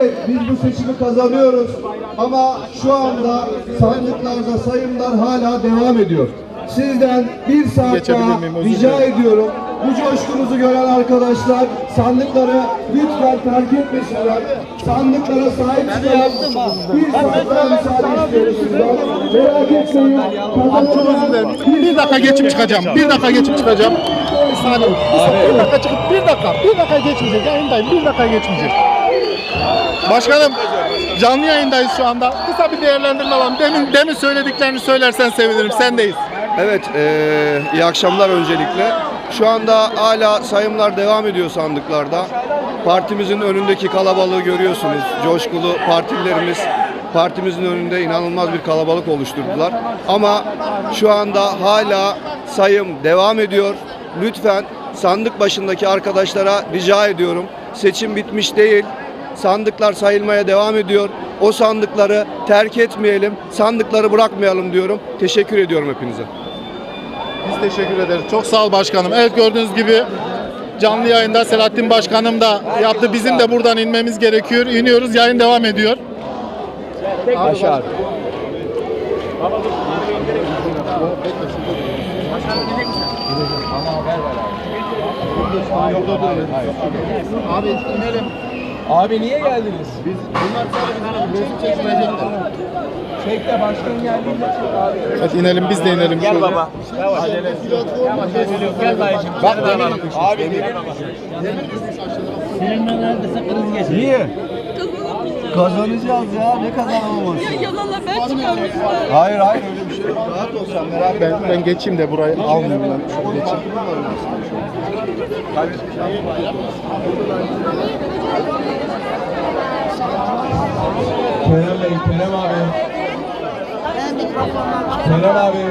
Evet, biz bu seçimi kazanıyoruz ama şu anda sandıklarda sayımlar hala devam ediyor. Sizden bir saat daha rica ediyorum. Bu coşkunuzu gören arkadaşlar sandıkları lütfen terk etmesinler. Sandıklara sahip çıkalım. Bir saat daha müsaade istiyoruz sizden. Merak etmeyin. Dilerim. Bir dakika geçip çıkacağım. Bir dakika geçip çıkacağım. Bir saniye. Bir, saniye. bir dakika çıkıp bir dakika. Bir dakika geçmeyecek. Yayındayım. Bir dakika geçmeyecek. Başkanım canlı yayındayız şu anda. Kısa bir değerlendirme alalım. Demin, demin söylediklerini söylersen sevinirim. Sendeyiz. Evet, eee, iyi akşamlar öncelikle. Şu anda hala sayımlar devam ediyor sandıklarda. Partimizin önündeki kalabalığı görüyorsunuz. Coşkulu partililerimiz partimizin önünde inanılmaz bir kalabalık oluşturdular. Ama şu anda hala sayım devam ediyor. Lütfen sandık başındaki arkadaşlara rica ediyorum. Seçim bitmiş değil. Sandıklar sayılmaya devam ediyor. O sandıkları terk etmeyelim, sandıkları bırakmayalım diyorum. Teşekkür ediyorum hepinize. Biz teşekkür ederiz. Çok sağ ol başkanım. Evet gördüğünüz gibi canlı yayında Selahattin Başkanım da yaptı. Bizim de buradan inmemiz gerekiyor. İniyoruz. Yayın devam ediyor. Aşağı. Abi inelim. Abi niye geldiniz? Biz bunlar sadece bizim resim çektirecekler. Çekte başkan geldiğinde çek abi. Evet inelim biz de inelim. Gel baba. Gel dayıcım. Bak demin Abi Niye? Kazanacağız ya. Ne kazanamaması? Ya yalanla ben çıkarmışım. Hayır hayır öyle bir şey. Rahat ol sen merak etme. ben, ben geçeyim de burayı almayayım ben. Şöyle geçeyim. Kerem Bey, Kerem abi. Kerem abi.